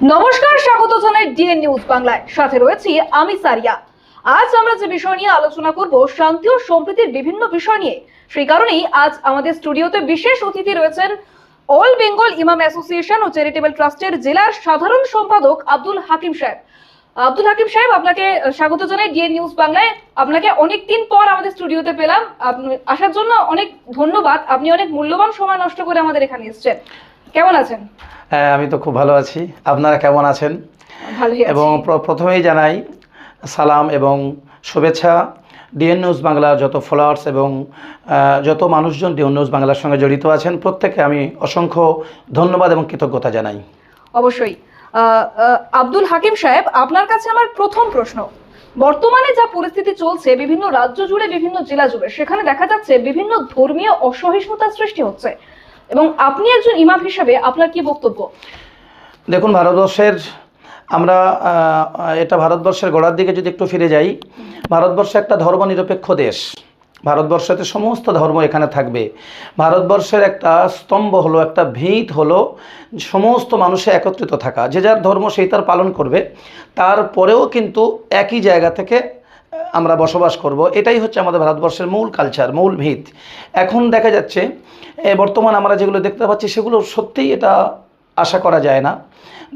নমস্কার, স্বাগত জানাই ডিএন নিউজ বাংলায়। সাথে রয়েছি আমি সারিয়া। আজ আমরা যে বিষয় নিয়ে আলোচনা করব, শান্তি ও সম্প্রীতির বিভিন্ন বিষয় নিয়ে। সেই কারণেই আজ আমাদের স্টুডিওতে বিশেষ অতিথি রয়েছেন অল বেঙ্গল ইমাম অ্যাসোসিয়েশন ও চ্যারিটেবল ট্রাস্টের জেলার সাধারণ সম্পাদক আব্দুল হাকিম সাহেব। আব্দুল হাকিম সাহেব, আপনাকে স্বাগত জানাই ডিএন নিউজ বাংলায়। আপনাকে অনেক দিন পর আমাদের স্টুডিওতে পেলাম। আসার জন্য অনেক ধন্যবাদ। আপনি অনেক মূল্যবান সময় নষ্ট করে আমাদের এখানে এসেছেন। কেমন আছেন? হ্যাঁ আমি তো খুব ভালো আছি। আপনারা কেমন আছেন? এবং প্র- প্রথমেই জানাই সালাম এবং শুভেচ্ছা। ডিএন নিউজ বাংলার যত ফলোয়ার্স এবং যত মানুষজন ডিএন নিউজ বাংলার সঙ্গে জড়িত আছেন প্রত্যেককে আমি অসংখ্য ধন্যবাদ এবং কৃতজ্ঞতা জানাই। অবশ্যই। আব্দুল হাকিম সাহেব আপনার কাছে আমার প্রথম প্রশ্ন। বর্তমানে যা পরিস্থিতি চলছে বিভিন্ন রাজ্য জুড়ে বিভিন্ন জেলা জুড়ে সেখানে দেখা যাচ্ছে বিভিন্ন ধর্মীয় অসহিষ্ণুতার সৃষ্টি হচ্ছে। এবং আপনি একজন ইমাম হিসেবে আপনার কি বক্তব্য? দেখুন, ভারতবর্ষের আমরা এটা ভারতবর্ষের গোড়ার দিকে যদি একটু ফিরে যাই, ভারতবর্ষ একটা ধর্মনিরপেক্ষ দেশ। ভারতবর্ষতে সমস্ত ধর্ম এখানে থাকবে। ভারতবর্ষের একটা স্তম্ভ হলো, একটা ভিত হলো, সমস্ত মানুষে একত্রিত থাকা। যে যার ধর্ম সেই তার পালন করবে। তারপরেও কিন্তু একই জায়গা থেকে আমরা বসবাস করব, এটাই হচ্ছে আমাদের ভারতবর্ষের মূল কালচার মূল ভিত। এখন দেখা যাচ্ছে বর্তমান আমরা যেগুলো দেখতে পাচ্ছি, সেগুলো সত্যিই এটা আশা করা যায় না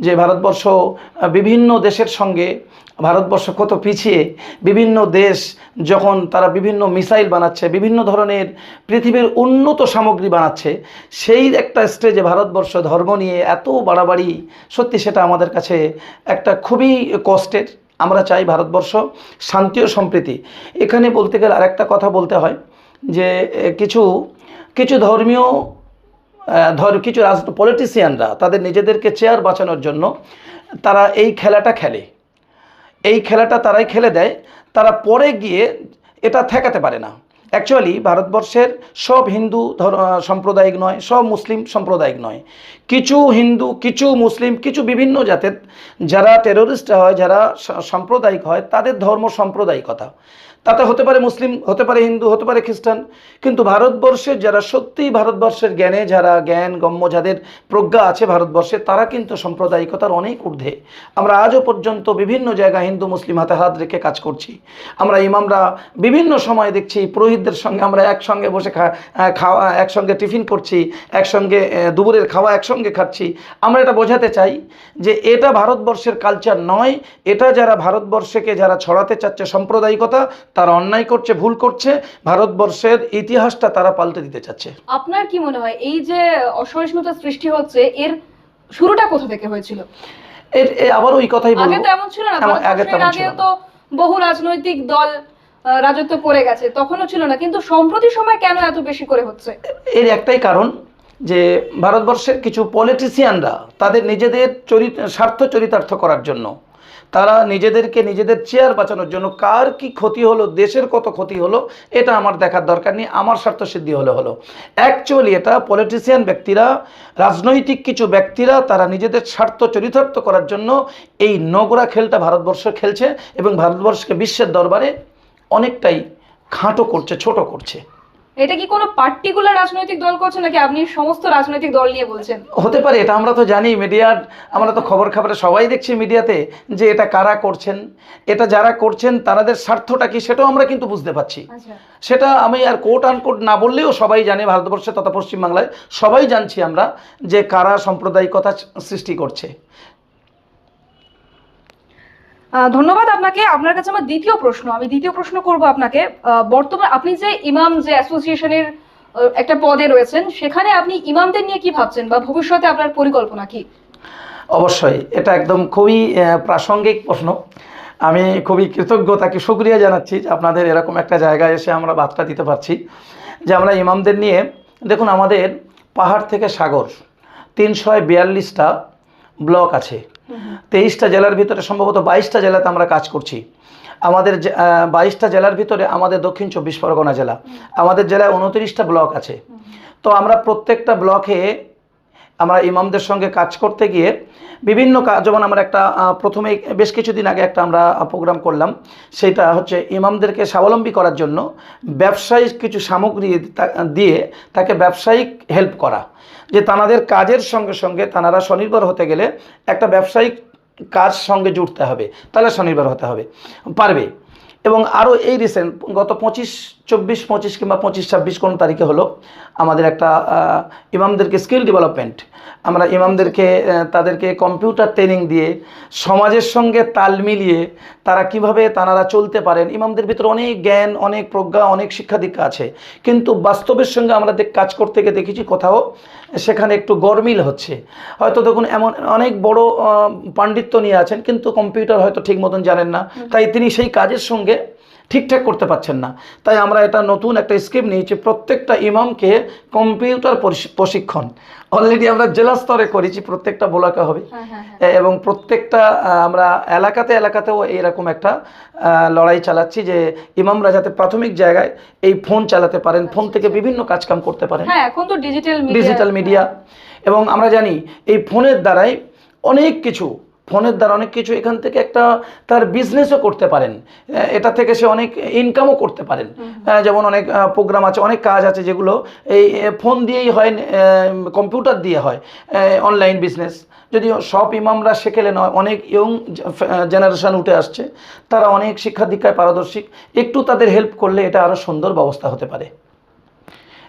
যে ভারতবর্ষ বিভিন্ন দেশের সঙ্গে ভারতবর্ষ কত পিছিয়ে, বিভিন্ন দেশ যখন তারা বিভিন্ন মিসাইল বানাচ্ছে, বিভিন্ন ধরনের পৃথিবীর উন্নত সামগ্রী বানাচ্ছে, সেই একটা স্টেজে ভারতবর্ষ ধর্ম নিয়ে এত বাড়াবাড়ি, সত্যি সেটা আমাদের কাছে একটা খুবই কষ্টের আমরা চাই ভারতবর্ষ শান্তি ও সম্প্রীতি। এখানে বলতে গেলে আরেকটা কথা বলতে হয় যে কিছু কিছু ধর্মীয় ধর, কিছু রাজ পলিটিশিয়ানরা তাদের নিজেদেরকে চেয়ার বাঁচানোর জন্য তারা এই খেলাটা খেলে। এই খেলাটা তারাই খেলে দেয়, তারা পরে গিয়ে এটা ঠেকাতে পারে না। অ্যাকচুয়ালি ভারতবর্ষের সব হিন্দু সাম্প্রদায়িক নয়, সব মুসলিম সাম্প্রদায়িক নয়। কিছু হিন্দু, কিছু মুসলিম, কিছু বিভিন্ন জাতের যারা টেরোরিস্ট হয়, যারা সাম্প্রদায়িক হয়, তাদের ধর্ম সাম্প্রদায়িকতা। তাতে হতে পারে মুসলিম, হতে পারে হিন্দু, হতে পারে খ্রিস্টান। কিন্তু ভারতবর্ষের যারা সত্যিই ভারতবর্ষের জ্ঞানে, যারা জ্ঞান, গম্য, যাদের প্রজ্ঞা আছে ভারতবর্ষে, তারা কিন্তু সাম্প্রদায়িকতার অনেক ঊর্ধ্বে। আমরা আজও পর্যন্ত বিভিন্ন জায়গায় হিন্দু, মুসলিম হাতে হাত রেখে কাজ করছি। আমরা ইমামরা বিভিন্ন সময় দেখছি, পুরোহিতদের সঙ্গে আমরা একসঙ্গে বসে খাওয়া, একসঙ্গে টিফিন করছি, একসঙ্গে দুপুরের খাওয়া একসঙ্গে খাচ্ছি। আমরা এটা বোঝাতে চাই যে এটা ভারতবর্ষের কালচার নয়, এটা যারা ভারতবর্ষকে যারা ছড়াতে চাচ্ছে সাম্প্রদায়িকতা তারা অন্যায় করছে ভুল করছে ভারতবর্ষের ইতিহাসটা তারা পাল্টে দিতে চাচ্ছে। আপনার কি মনে হয় এই যে অসহিষ্ণুতার সৃষ্টি হচ্ছে এর শুরুটা কোথা থেকে হয়েছিল? এর আবার ওই কথাই আগে তো এমন ছিল না আগে। তো বহু রাজনৈতিক দল রাজত্ব করে গেছে তখনও ছিল না কিন্তু সম্প্রতি সময় কেন এত বেশি করে হচ্ছে? এর একটাই কারণ যে ভারতবর্ষের কিছু পলিটিশিয়ানরা তাদের নিজেদের চরিত স্বার্থ চরিতার্থ করার জন্য তারা নিজেদেরকে নিজেদের চেয়ার বাঁচানোর জন্য কার কি ক্ষতি হলো, দেশের কত ক্ষতি হলো, এটা আমার দেখার দরকার নেই, আমার স্বার্থ সিদ্ধি হলে হলো। অ্যাকচুয়ালি এটা পলিটিশিয়ান ব্যক্তিরা, রাজনৈতিক কিছু ব্যক্তিরা তারা নিজেদের স্বার্থ চরিতার্থ করার জন্য এই নোংরা খেলটা ভারতবর্ষ খেলছে এবং ভারতবর্ষকে বিশ্বের দরবারে অনেকটাই খাঁটো করছে, ছোট করছে। এটা কি কোনো পার্টিকুলার রাজনৈতিক দল করছে নাকি আপনি সমস্ত রাজনৈতিক দল নিয়ে বলছেন? হতে পারে এটা আমরা তো জানি মিডিয়ার আমরা তো খবর খবরে সবাই দেখছি মিডিয়াতে যে এটা কারা করছেন এটা যারা করছেন তাদের স্বার্থটা কি সেটাও আমরা কিন্তু বুঝতে পারছি। আচ্ছা। সেটা আমি আর কোট আনকোট না বললেও সবাই জানে ভারতবর্ষে তথা পশ্চিমবাংলায় সবাই জানছি আমরা যে কারা সাম্প্রদায়িকতা সৃষ্টি করছে। ধন্যবাদ আপনাকে। আপনার কাছে আমার দ্বিতীয় প্রশ্ন। আমি দ্বিতীয় প্রশ্ন করব আপনাকে। বর্তমান আপনি যে ইমাম, যে অ্যাসোসিয়েশনের একটা পদে রয়েছেন, সেখানে আপনি ইমামদের নিয়ে কি ভাবছেন বা ভবিষ্যতে আপনার পরিকল্পনা কি? অবশ্যই। এটা একদম খুবই প্রাসঙ্গিক প্রশ্ন। আমি খুবই কৃতজ্ঞতাকে সুক্রিয়া জানাচ্ছি যে আপনাদের এরকম একটা জায়গায় এসে আমরা বার্তা দিতে পারছি যে আমরা ইমামদের নিয়ে, দেখুন আমাদের পাহাড় থেকে সাগর তিনশো বিয়াল্লিশটা ব্লক আছে। তেইশটা জেলার ভিতরে সম্ভবত বাইশটা জেলাতে আমরা কাজ করছি। আমাদের বাইশটা জেলার ভিতরে আমাদের দক্ষিণ চব্বিশ পরগনা জেলা। আমাদের জেলায় উনত্রিশটা ব্লক আছে। তো আমরা প্রত্যেকটা ব্লকে আমরা ইমামদের সঙ্গে কাজ করতে গিয়ে বিভিন্ন কাজ যেমন আমরা একটা প্রথমে বেশ কিছুদিন আগে একটা আমরা প্রোগ্রাম করলাম। সেটা হচ্ছে ইমামদেরকে স্বাবলম্বী করার জন্য ব্যবসায়িক কিছু সামগ্রী দিয়ে তাকে ব্যবসায়িক হেল্প করা। যে তানাদের কাজের সঙ্গে সঙ্গে তানারা স্বনির্ভর হতে গেলে একটা ব্যবসায়িক কাজ সঙ্গে জুড়তে হবে। তাহলে স্বনির্ভর হতে হবে। পারবে? এবং আরও এই রিসেন্ট গত পঁচিশ চব্বিশ পঁচিশ কিংবা পঁচিশ ছাব্বিশ কোন তারিখে হলো আমাদের একটা ইমামদেরকে স্কিল ডেভেলপমেন্ট। আমরা ইমামদেরকে তাদেরকে কম্পিউটার ট্রেনিং দিয়ে সমাজের সঙ্গে তাল মিলিয়ে তারা কীভাবে তারা চলতে পারেন ইমামদের ভিতরে অনেক জ্ঞান অনেক প্রজ্ঞা অনেক শিক্ষা দীক্ষা আছে। কিন্তু বাস্তবের সঙ্গে আমরা দেখ- কাজ করতে গিয়ে দেখেছি কোথাও সেখানে একটু গরমিল হচ্ছে। হয়তো দেখুন এমন অনেক বড় পাণ্ডিত্য নিয়ে আছেন কিন্তু কম্পিউটার হয়তো ঠিক মতন জানেন না। তাই তিনি সেই কাজের সঙ্গে ঠিকঠাক করতে পারছেন না। তাই আমরা এটা নতুন একটা স্কিম নিয়েছি প্রত্যেকটা ইমামকে কম্পিউটার প্রশিক্ষণ। অলরেডি আমরা জেলা স্তরে করেছি প্রত্যেকটা ব্লকে হবে। হ্যাঁ হ্যাঁ এ- এবং প্রত্যেকটা আমরা এলাকাতে এলাকাতেও এরকম একটা লড়াই চালাচ্ছি যে ইমামরা যাতে প্রাথমিক জায়গায় এই ফোন চালাতে পারেন ফোন থেকে বিভিন্ন কাজকাম করতে পারেন। হ্যাঁ এখন তো ডিজিটাল ডিজিটাল মিডিয়া এবং আমরা জানি এই ফোনের দ্বারাই অনেক কিছু ফোনের দ্বারা অনেক কিছু এখান থেকে একটা তার বিজনেসও করতে পারেন। এটা থেকে সে অনেক ইনকামও করতে পারেন। যেমন অনেক প্রোগ্রাম আছে অনেক কাজ আছে যেগুলো এই ফোন দিয়েই হয় কম্পিউটার দিয়ে হয় অনলাইন বিজনেস যদিও সব ইমামরা শেখেলে নয় অনেক ইয়ং জেনারেশান উঠে আসছে তারা অনেক শিক্ষা দীক্ষায় পারদর্শিক একটু তাদের হেল্প করলে এটা আরও সুন্দর ব্যবস্থা হতে পারে।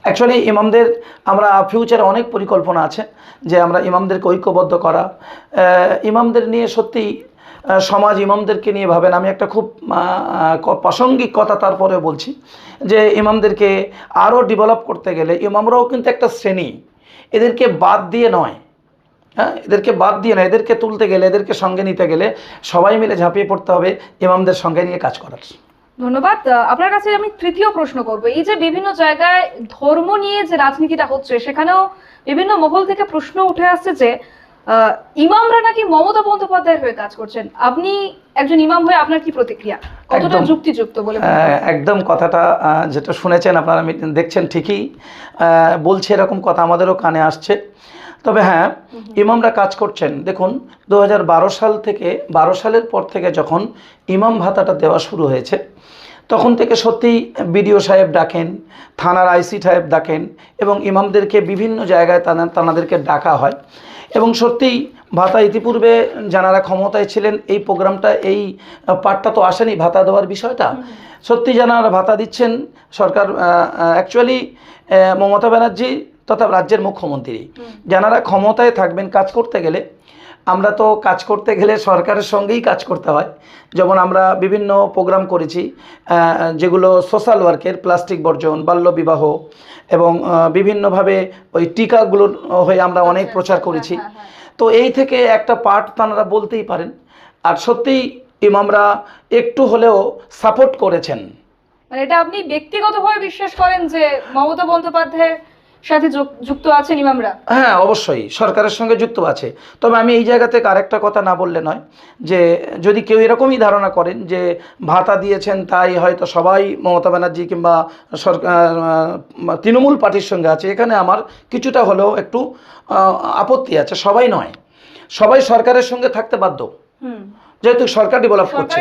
অ্যাকচুয়ালি ইমামদের আমরা ফিউচারে অনেক পরিকল্পনা আছে যে আমরা ইমামদেরকে ঐক্যবদ্ধ করা। ইমামদের নিয়ে সত্যি সমাজ ইমামদেরকে নিয়ে ভাবেন, আমি একটা খুব প্রাসঙ্গিক কথা তারপরে বলছি যে ইমামদেরকে আরও ডেভেলপ করতে গেলে ইমামরাও কিন্তু একটা শ্রেণি। এদেরকে বাদ দিয়ে নয়। হ্যাঁ এদেরকে বাদ দিয়ে না এদেরকে তুলতে গেলে, এদেরকে সঙ্গে নিতে গেলে সবাই মিলে ঝাঁপিয়ে পড়তে হবে ইমামদের সঙ্গে নিয়ে কাজ করার। ধন্যবাদ। আপনার কাছে আমি তৃতীয় প্রশ্ন করব। এই যে বিভিন্ন জায়গায় ধর্ম নিয়ে যে রাজনীতিটা হচ্ছে সেখানেও বিভিন্ন মহল থেকে প্রশ্ন উঠে আসছে যে ইমামরা নাকি মমতা বন্দ্যোপাধ্যায়ের হয়ে কাজ করছেন। আপনি একজন ইমাম হয়ে আপনার কি প্রতিক্রিয়া? কতটা যুক্তিযুক্ত বলে? একদম কথাটা আহ, যেটা শুনেছেন আপনারা দেখছেন ঠিকই। আহ, বলছে এরকম কথা আমাদেরও কানে আসছে। তবে হ্যাঁ ইমামরা কাজ করছেন। দেখুন দু হাজার বারো সাল থেকে বারো সালের পর থেকে যখন ইমাম ভাতাটা দেওয়া শুরু হয়েছে তখন থেকে সত্যিই বিডিও সাহেব ডাকেন থানার আইসি সাহেব ডাকেন এবং ইমামদেরকে বিভিন্ন জায়গায় তানা তানাদেরকে ডাকা হয়। এবং সত্যিই ভাতা ইতিপূর্বে যারা ক্ষমতায় ছিলেন এই প্রোগ্রামটা এই পার্টটা তো আসেনি ভাতা দেওয়ার বিষয়টা। সত্যি যারা ভাতা দিচ্ছেন। সরকার অ্যাকচুয়ালি মমতা ব্যানার্জি তথা রাজ্যের মুখ্যমন্ত্রী। যারা ক্ষমতায় থাকবেন কাজ করতে গেলে আমরা তো কাজ করতে গেলে সরকারের সঙ্গেই কাজ করতে হয়। যেমন আমরা বিভিন্ন প্রোগ্রাম করেছি যেগুলো সোশ্যাল ওয়ার্কের প্লাস্টিক বর্জন বাল্যবিবাহ এবং বিভিন্নভাবে ওই টিকাগুলোর হয়ে আমরা অনেক প্রচার করেছি। হ্যাঁ, হ্যাঁ। তো এই থেকে একটা পার্ট তাঁরা বলতেই পারেন। আর সত্যিই ইমামরা একটু হলেও সাপোর্ট করেছেন। মানে এটা আপনি ব্যক্তিগতভাবে বিশ্বাস করেন যে মমতা বন্দ্যোপাধ্যায়ের সাথে যুক- যুক্ত আছেন ইমামরা? হ্যাঁ অবশ্যই। সরকারের সঙ্গে যুক্ত আছে। তবে আমি এই জায়গা থেকে আরেকটা কথা না বললে নয় যে যদি কেউ এরকমই ধারণা করেন যে ভাতা দিয়েছেন তাই হয়তো সবাই মমতা ব্যানার্জি কিংবা সরকার তৃণমূল পার্টির সঙ্গে আছে। এখানে আমার কিছুটা হলেও একটু আপত্তি আছে। সবাই নয়। সবাই সরকারের সঙ্গে থাকতে বাধ্য। হুম। যেহেতু সরকার ডেভেলপ করছে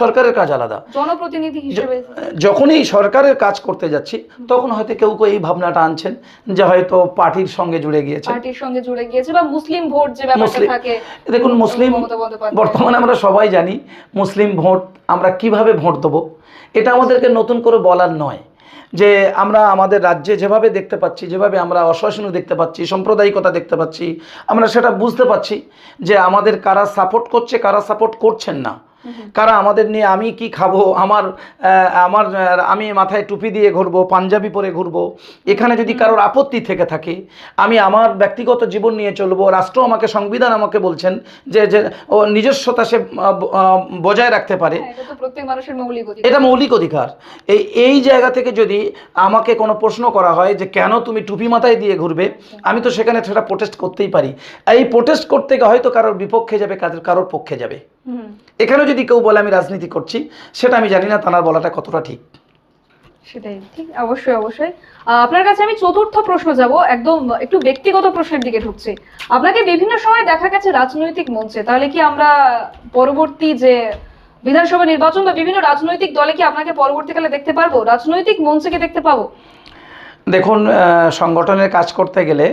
সরকারের কাজ আলাদা। জনপ্রতিনিধি হিসেবে যখনই সরকারের কাজ করতে যাচ্ছি তখন হয়তো কেউ কেউ এই ভাবনাটা আনছেন যে হয়তো পার্টির সঙ্গে জুড়ে গিয়েছে। পার্টির সঙ্গে জুড়ে গিয়েছে বা মুসলিম ভোট যে ব্যাপারটা থাকে দেখুন মুসলিম বর্তমানে আমরা সবাই জানি মুসলিম ভোট আমরা কীভাবে ভোট দেবো? এটা আমাদেরকে নতুন করে বলার নয়। যে আমরা আমাদের রাজ্যে যেভাবে দেখতে পাচ্ছি, যেভাবে আমরা অসহিষ্ণু দেখতে পাচ্ছি, সাম্প্রদায়িকতা দেখতে পাচ্ছি, আমরা সেটা বুঝতে পাচ্ছি যে আমাদের কারা সাপোর্ট করছে, কারা সাপোর্ট করছেন না। কারা আমাদের নিয়ে আমি কি খাব আমার আমার আমি মাথায় টুপি দিয়ে ঘুরবো পাঞ্জাবি পরে ঘুরবো এখানে যদি কারোর আপত্তি থেকে থাকে আমি আমার ব্যক্তিগত জীবন নিয়ে চলবো রাষ্ট্র আমাকে সংবিধান আমাকে বলছেন যে যে ও নিজস্বতা সে বজায় রাখতে পারে হ্যাঁ, এটা প্রত্যেক মানুষের মৌলিক অধিকার। এটা মৌলিক অধিকার। এই এই জায়গা থেকে যদি আমাকে কোনো প্রশ্ন করা হয় যে কেন তুমি টুপি মাথায় দিয়ে ঘুরবে আমি তো সেখানে সেটা প্রোটেস্ট করতেই পারি। এই প্রোটেস্ট করতে গিয়ে হয়তো কারোর বিপক্ষে যাবে কারোর পক্ষে যাবে। হুম। এখানেও যদি কেউ বলে আমি রাজনীতি করছি, সেটা আমি জানি না তানার বলাটা কতটা ঠিক। সেটাই, ঠিক, অবশ্যই অবশ্যই। আপনার কাছে আমি চতুর্থ প্রশ্ন যাব, একদম একটু ব্যক্তিগত প্রশ্নের দিকে ঢুকছি। আপনাকে বিভিন্ন সময় দেখা গেছে রাজনৈতিক মঞ্চে, তাহলে কি আমরা পরবর্তী যে বিধানসভা নির্বাচন বা বিভিন্ন রাজনৈতিক দলে কি আপনাকে পরবর্তীকালে দেখতে পারব? রাজনৈতিক মঞ্চে কি দেখতে পাবো? দেখুন সংগঠনের কাজ করতে গেলে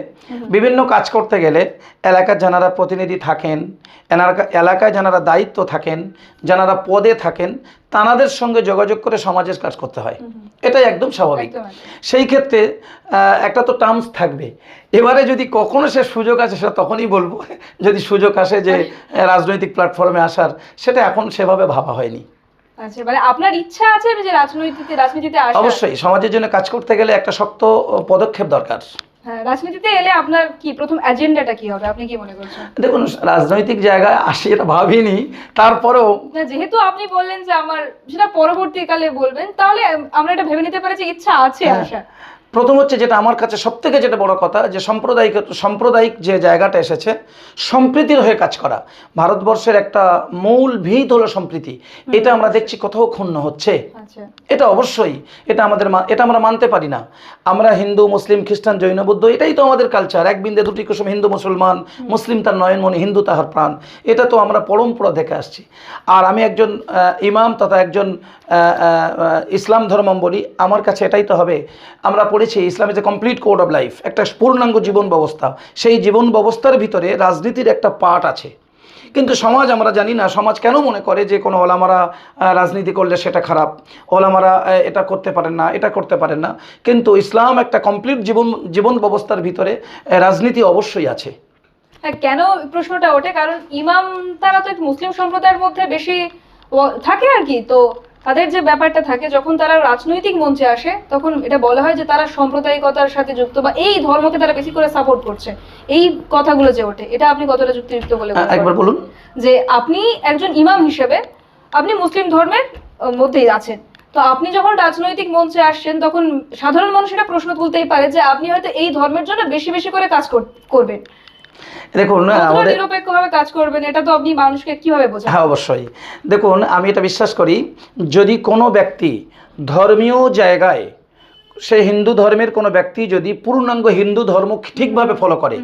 বিভিন্ন কাজ করতে গেলে এলাকার যারা প্রতিনিধি থাকেন এলাকায় যারা দায়িত্ব থাকেন যারা পদে থাকেন তানাদের সঙ্গে যোগাযোগ করে সমাজের কাজ করতে হয়। এটাই একদম স্বাভাবিক। সেই ক্ষেত্রে একটা তো টার্মস থাকবে। এবারে যদি কখনো সে সুযোগ আসে সেটা তখনই বলব যদি সুযোগ আসে যে রাজনৈতিক প্ল্যাটফর্মে আসার সেটা এখন সেভাবে ভাবা হয়নি। আচ্ছা মানে আপনার ইচ্ছা আছে যে রাজনীতিতে রাজনীতিতে আসা? অবশ্যই সমাজের জন্য কাজ করতে গেলে একটা শক্ত পদক্ষেপ দরকার। হ্যাঁ রাজনীতিতে এলে আপনার কি প্রথম এজেন্ডাটা কি হবে? আপনি কি মনে করছেন? দেখুন রাজনৈতিক জায়গায় আসি এটা ভাবিনি তারপরেও না যেহেতু আপনি বললেন যে আমার সেটা পরবর্তীকালে বলবেন তাহলে আমরা এটা ভেবে নিতে পারি যে ইচ্ছা আছে হ্যাঁ। আশা। প্রথম হচ্ছে যেটা আমার কাছে সব থেকে যেটা বড় কথা যে সাম্প্রদায়িক সাম্প্রদায়িক যে জায়গাটা এসেছে সম্প্রীতির হয়ে কাজ করা। ভারতবর্ষের একটা মূল ভিত হলো সম্প্রীতি। এটা আমরা দেখছি কোথাও ক্ষুণ্ণ হচ্ছে। আচ্ছা। এটা অবশ্যই। এটা আমাদের এটা আমরা মানতে পারি না। আমরা হিন্দু মুসলিম খ্রিস্টান জৈন বৌদ্ধ এটাই তো আমাদের কালচার এক বিন্দে দুটি কুসুম হিন্দু মুসলমান মুসলিম তার নয়নমণি হিন্দু তাহার প্রাণ। এটা তো আমরা পরম্পরা দেখে আসছি। আর আমি একজন ইমাম তথা একজন ইসলাম ধর্মাবলী আমার কাছে এটাই তো হবে। আমরা পড়েছি Islam is a complete code of life একটা পূর্ণাঙ্গ জীবন ব্যবস্থা। সেই জীবন ব্যবস্থার ভিতরে রাজনীতির একটা পার্ট আছে। কিন্তু সমাজ, আমরা জানি না, সমাজ কেন মনে করে যে কোনো ওলামারা রাজনীতি করলে সেটা খারাপ? ওলামারা এটা করতে পারেন না, এটা করতে পারেন না। কিন্তু ইসলাম একটা কমপ্লিট জীবন জীবন ব্যবস্থার ভিতরে রাজনীতি অবশ্যই আছে। কেন প্রশ্নটা ওঠে? কারণ ইমাম তারা তো মুসলিম সম্প্রদায়ের মধ্যে বেশি থাকে আর কি। তো তাদের যে ব্যাপারটা থাকে যখন তারা রাজনৈতিক মঞ্চে আসে তখন এটা বলা হয় যে তারা সাম্প্রদায়িকতার সাথে যুক্ত বা এই ধর্মকে তারা বেশি করে সাপোর্ট করছে। এই কথাগুলো যে ওঠে এটা আপনি কতটা যুক্তিযুক্ত বলে একবার বলুন। যে আপনি একজন ইমাম হিসেবে আপনি মুসলিম ধর্মের মধ্যেই আছেন। তো আপনি যখন রাজনৈতিক মঞ্চে আসছেন তখন সাধারণ মানুষ এটা প্রশ্ন তুলতেই পারে যে আপনি হয়তো এই ধর্মের জন্য বেশি বেশি করে কাজ কর- করবেন। দেখুন আমাদের নিরপেক্ষভাবে কাজ করবেন এটা তো আপনি মানুষকে কীভাবে বোঝান হ্যাঁ অবশ্যই। দেখুন আমি এটা বিশ্বাস করি যদি কোনো ব্যক্তি ধর্মীয় জায়গায় সে হিন্দু ধর্মের কোনো ব্যক্তি যদি পূর্ণাঙ্গ হিন্দু ধর্ম ঠিকভাবে ফলো করে,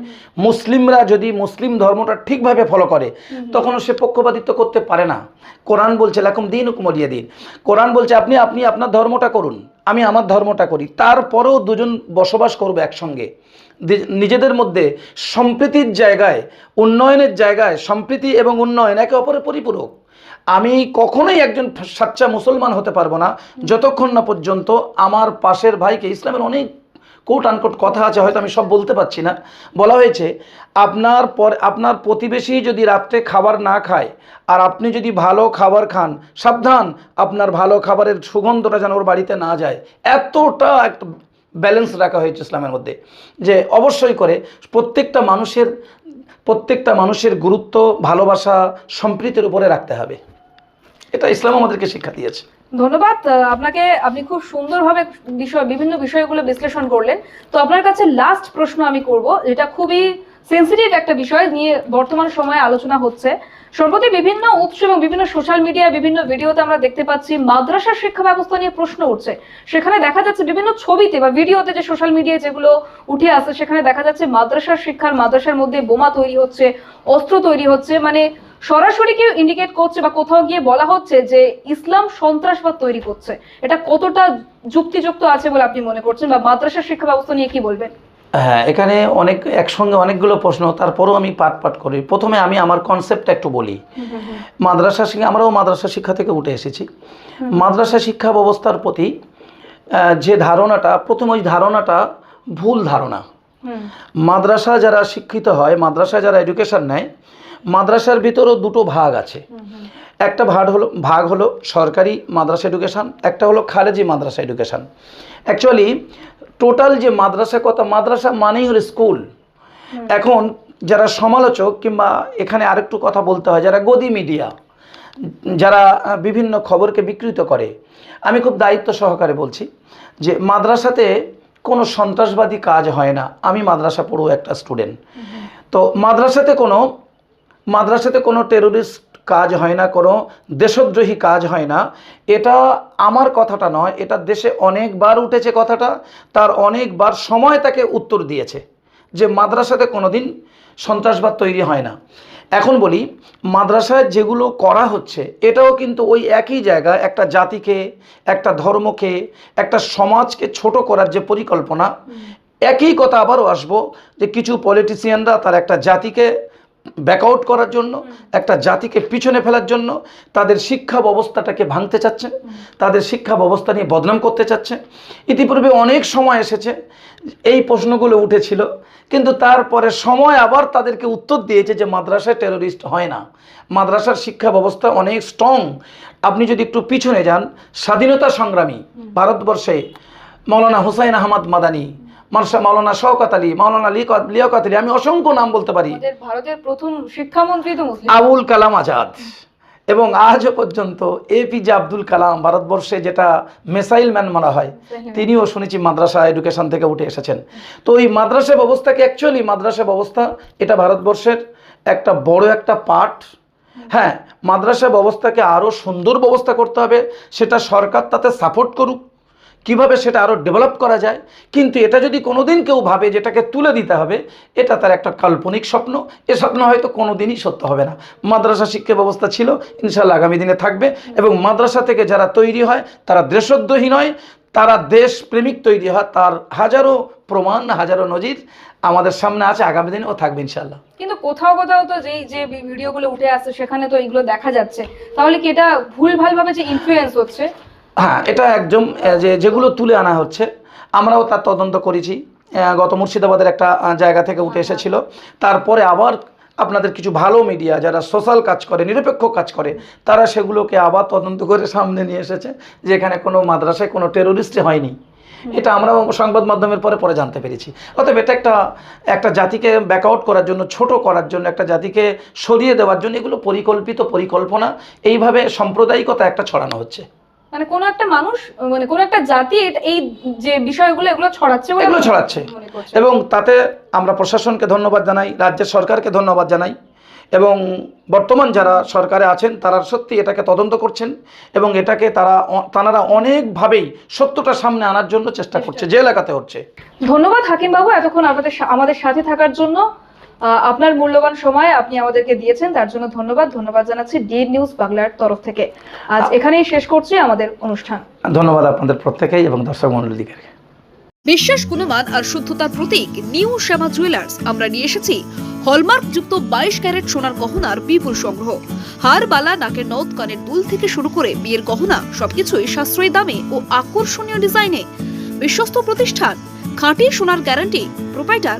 মুসলিমরা যদি মুসলিম ধর্মটা ঠিকভাবে ফলো করে তখন সে পক্ষপাতিত্ব করতে পারে না। কোরআন বলছে, লাকুম দিন হুকুমরিয়া দিন। কোরআন বলছে, আপনি আপনি আপনার ধর্মটা করুন, আমি আমার ধর্মটা করি। তারপরেও দুজন বসবাস করবে একসঙ্গে। নিজেদের মধ্যে সম্প্রীতির জায়গায়, উন্নয়নের জায়গায় সম্প্রীতি এবং উন্নয়ন একে অপরের পরিপূরক। আমি কখনোই একজন সাচ্চা মুসলমান হতে পারব না। যতক্ষণ না পর্যন্ত আমার পাশের ভাইকে ইসলামের অনেক কোট আনকোট কথা আছে, হয়তো আমি সব বলতে পারছি না। বলা হয়েছে, আপনার পর, আপনার প্রতিবেশী যদি রাত্রে খাবার না খায়, আর আপনি যদি ভালো খাবার খান, সাবধান, আপনার ভালো খাবারের সুগন্ধটা যেন ওর বাড়িতে না যায়। এতটা একটা ব্যালেন্স রাখা হয়েছে ইসলামের মধ্যে। যে অবশ্যই করে, প্রত্যেকটা মানুষের প্রত্যেকটা মানুষের গুরুত্ব, ভালোবাসা সম্প্রীতির উপরে রাখতে হবে। এটা ইসলাম আমাদেরকে শিক্ষা দিয়েছে। ধন্যবাদ। আপনাকে আপনি খুব সুন্দরভাবে বিষয়, বিভিন্ন বিষয়গুলো বিশ্লেষণ করলেন। তো আপনার কাছে লাস্ট প্রশ্ন আমি করব, যেটা খুবই সেন্সিটিভ একটা বিষয় নিয়ে বর্তমান সময়ে আলোচনা হচ্ছে। সম্প্রতি বিভিন্ন উৎস এবং বিভিন্ন সোশ্যাল মিডিয়া বিভিন্ন ভিডিওতে আমরা দেখতে পাচ্ছি মাদ্রাসা শিক্ষা ব্যবস্থা নিয়ে প্রশ্ন উঠছে। সেখানে দেখা যাচ্ছে বিভিন্ন ছবিতে বা ভিডিওতে যে সোশ্যাল মিডিয়ায় যেগুলো উঠে আসছে, সেখানে দেখা যাচ্ছে মাদ্রাসার শিক্ষার মাদ্রাসার মধ্যে বোমা তৈরি হচ্ছে, অস্ত্র তৈরি হচ্ছে। মানে সরাসরি কেউ ইন্ডিকেট করছে বা কোথাও গিয়ে বলা হচ্ছে যে ইসলাম সন্ত্রাসবাদ তৈরি করছে। এটা কতটা যুক্তিযুক্ত আছে বলে আপনি মনে করছেন বা মাদ্রাসার শিক্ষা ব্যবস্থা নিয়ে কি বলবেন? হ্যাঁ এখানে অনেক, একসঙ্গে অনেকগুলো প্রশ্ন, তারপরও আমি পাট পাট করি। প্রথমে আমি আমার কনসেপ্টটা একটু বলি। মাদ্রাসা শিক্ষা, আমরাও মাদ্রাসা শিক্ষা থেকে উঠে এসেছি। মাদ্রাসা শিক্ষা ব্যবস্থার প্রতি যে ধারণাটা, প্রথম ওই ধারণাটা ভুল ধারণা। মাদ্রাসা যারা শিক্ষিত হয়, মাদ্রাসা যারা এডুকেশন নেয়, মাদ্রাসার ভিতরেও দুটো ভাগ আছে। একটা ভাগ হলো ভাগ হলো সরকারি মাদ্রাসা এডুকেশন একটা হলো খালেজি মাদ্রাসা এডুকেশন অ্যাকচুয়ালি টোটাল যে মাদ্রাসা কথা মাদ্রাসা মানেই হলো স্কুল। এখন যারা সমালোচক কিংবা এখানে আরেকটু কথা বলতে হয় যারা গদি মিডিয়া যারা বিভিন্ন খবরকে বিকৃত করে আমি খুব দায়িত্ব সহকারে বলছি যে মাদ্রাসাতে কোনো সন্ত্রাসবাদী কাজ হয় না। আমি মাদ্রাসা পড়ো একটা স্টুডেন্ট। তো মাদ্রাসাতে কোনো মাদ্রাসাতে কোনো টেরোরিস্ট কাজ হয় না কোনো দেশদ্রোহী কাজ হয় না। এটা আমার কথাটা নয় এটা দেশে অনেকবার উঠেছে কথাটা তার অনেকবার সময় তাকে উত্তর দিয়েছে যে মাদ্রাসাতে কোনো দিন সন্ত্রাসবাদ তৈরি হয় না। এখন বলি মাদ্রাসায় যেগুলো করা হচ্ছে এটাও কিন্তু ওই একই জায়গায় একটা জাতিকে একটা ধর্মকে একটা সমাজকে ছোট করার যে পরিকল্পনা একই কথা আবারও আসব যে কিছু পলিটিশিয়ানরা তার একটা জাতিকে ব্যাকআউট করার জন্য, একটা জাতিকে পিছনে ফেলার জন্য, তাদের শিক্ষা ব্যবস্থাটাকে ভাঙতে চাচ্ছে, তাদের শিক্ষা ব্যবস্থা নিয়ে বদনাম করতে চাচ্ছে। ইতিপূর্বে অনেক সময় এসেছে, এই প্রশ্নগুলো উঠেছিল, কিন্তু তারপরে সময় আবার তাদেরকে উত্তর দিয়েছে যে মাদ্রাসায় টেরোরিস্ট হয় না। মাদ্রাসার শিক্ষা ব্যবস্থা অনেক স্ট্রং আপনি যদি একটু পিছনে যান, স্বাধীনতা সংগ্রামী, ভারতবর্ষে, মৌলানা হুসাইন আহমদ মাদানি মানসা মৌলানা শওকত আলী লিয়াকত লিয়াকত আলী আমি অসংখ্য নাম বলতে পারি। ভারতের প্রথম শিক্ষামন্ত্রী তো আবুল কালাম আজাদ। এবং আজও পর্যন্ত এপিজে আব্দুল কালাম ভারতবর্ষে যেটা মেসাইল ম্যান মারা হয় তিনিও শুনেছি মাদ্রাসা এডুকেশন থেকে উঠে এসেছেন। তো এই মাদ্রাসা ব্যবস্থাকে অ্যাকচুয়ালি মাদ্রাসা ব্যবস্থা এটা ভারতবর্ষের একটা বড় একটা পার্ট হ্যাঁ মাদ্রাসা ব্যবস্থাকে আরও সুন্দর ব্যবস্থা করতে হবে সেটা সরকার তাতে সাপোর্ট করুক। কীভাবে সেটা আরও ডেভেলপ করা যায়? কিন্তু এটা যদি কোনোদিন কেউ ভাবে যেটাকে তুলে দিতে হবে, এটা তার একটা কাল্পনিক স্বপ্ন। এ স্বপ্ন হয়তো কোনো দিনই সত্য হবে না। মাদ্রাসা শিক্ষা ব্যবস্থা ছিল ইনশাল্লাহ আগামী দিনে থাকবে এবং মাদ্রাসা থেকে যারা তৈরি হয়, তারা দেশদ্রোহী নয়, তারা দেশপ্রেমিক তৈরি হয়। তার হাজারো প্রমাণ, হাজারো নজির আমাদের সামনে আছে, আগামী দিনেও থাকবে ইনশাল্লাহ কিন্তু কোথাও কোথাও তো যেই যে ভিডিওগুলো উঠে আসছে, সেখানে তো এগুলো দেখা যাচ্ছে। তাহলে কি এটা ভুল ভালভাবে যে ইনফ্লুয়েন্স হচ্ছে? হ্যাঁ এটা একদম যে যেগুলো তুলে আনা হচ্ছে আমরাও তার তদন্ত করেছি। গত মুর্শিদাবাদের একটা জায়গা থেকে উঠে এসেছিল। তারপরে আবার আপনাদের কিছু ভালো মিডিয়া যারা সোশ্যাল কাজ করে নিরপেক্ষ কাজ করে তারা সেগুলোকে আবার তদন্ত করে সামনে নিয়ে এসেছে যে এখানে কোনো মাদ্রাসায় কোনো টেরোরিস্টই হয়নি। এটা আমরাও সংবাদ মাধ্যমের পরে পরে জানতে পেরেছি। অতএব এটা একটা একটা জাতিকে ব্যাকআউট করার জন্য ছোট করার জন্য একটা জাতিকে সরিয়ে দেওয়ার জন্য এগুলো পরিকল্পিত পরিকল্পনা। এইভাবে সাম্প্রদায়িকতা একটা ছড়ানো হচ্ছে। মানে কোন একটা মানুষ মানে কোন একটা জাতি এই যে বিষয়গুলো এগুলো ছড়াচ্ছে এগুলো ছড়াচ্ছে। এবং তাতে আমরা প্রশাসনকে ধন্যবাদ জানাই রাজ্যের সরকারকে ধন্যবাদ জানাই এবং বর্তমান যারা সরকারে আছেন তারা সত্যি এটাকে তদন্ত করছেন এবং এটাকে তারা তানারা অনেকভাবেই সত্যটা সামনে আনার জন্য চেষ্টা করছে যে এলাকাতে হচ্ছে। ধন্যবাদ হাকিম বাবু এতক্ষণ আমাদের আমাদের সাথে থাকার জন্য। আপনার মূল্যবান সময় আপনি আমাদেরকে দিয়েছেন তার জন্য ধন্যবাদ। ধন্যবাদ জানাচ্ছি ডি নিউজ বাংলার তরফ থেকে। আজ এখানেই শেষ করছি আমাদের অনুষ্ঠান। ধন্যবাদ আপনাদের প্রত্যেকেই এবং দর্শক মণ্ডলীকে। বিশ্বাস গুণমান আর শুদ্ধতার প্রতীক নিউ শ্যামা জুয়েলার্স। আমরা নিয়ে এসেছি হলমার্ক যুক্ত বাইশ ক্যারেট সোনার গহনার বিপুল সংগ্রহ। হার বালা নাকের নথ কানের দুল থেকে শুরু করে বিয়ের গহনা সবকিছুই সাশ্রয়ী দামে ও আকর্ষণীয় ডিজাইনে। বিশ্বস্ত প্রতিষ্ঠান খাঁটি সোনার গ্যারান্টি প্রোপাইটার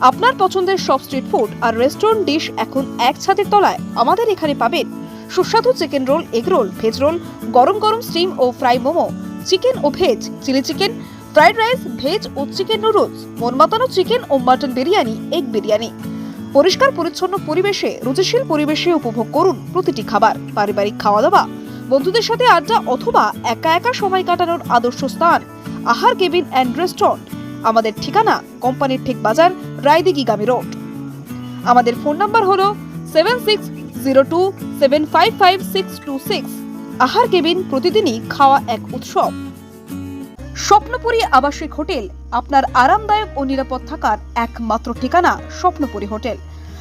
আপনার পছন্দের সব স্ট্রিট ফুড আর রেস্টুরেন্ট ডিশ এখন এক ছাদের তলায় আমাদের এখানে পাবেন সুস্বাদু chicken roll egg roll veg roll গরম গরম স্টিম ও ফ্রাই মোমো চিকেন ও veg chilli chicken fried rice veg ও চিকেন নুডলস মন মাতানো চিকেন ও মাটন বিরিয়ানি এগ বিরিয়ানি। পরিষ্কার পরিচ্ছন্ন পরিবেশে, রুচিশীল পরিবেশে উপভোগ করুন প্রতিটি খাবার, পারিবারিক খাওয়া দাওয়া বন্ধুদের সাথে আড্ডা অথবা একা একা সময় কাটানোর আদর্শ স্থান, আহার কেবিন অ্যান্ড রেস্টুরেন্ট আমাদের ঠিকানা, কোম্পানির ঠিক বাজার রায়দিঘিগামী রোড। আমাদের ফোন নাম্বার হল seven six zero two seven five five six two six. Ahar cabin প্রতিদিনই খাওয়া এক উৎসব। স্বপ্নপুরী আবাসিক হোটেল আপনার আরামদায়ক ও নিরাপদ থাকার একমাত্র ঠিকানা স্বপ্নপুরী হোটেল।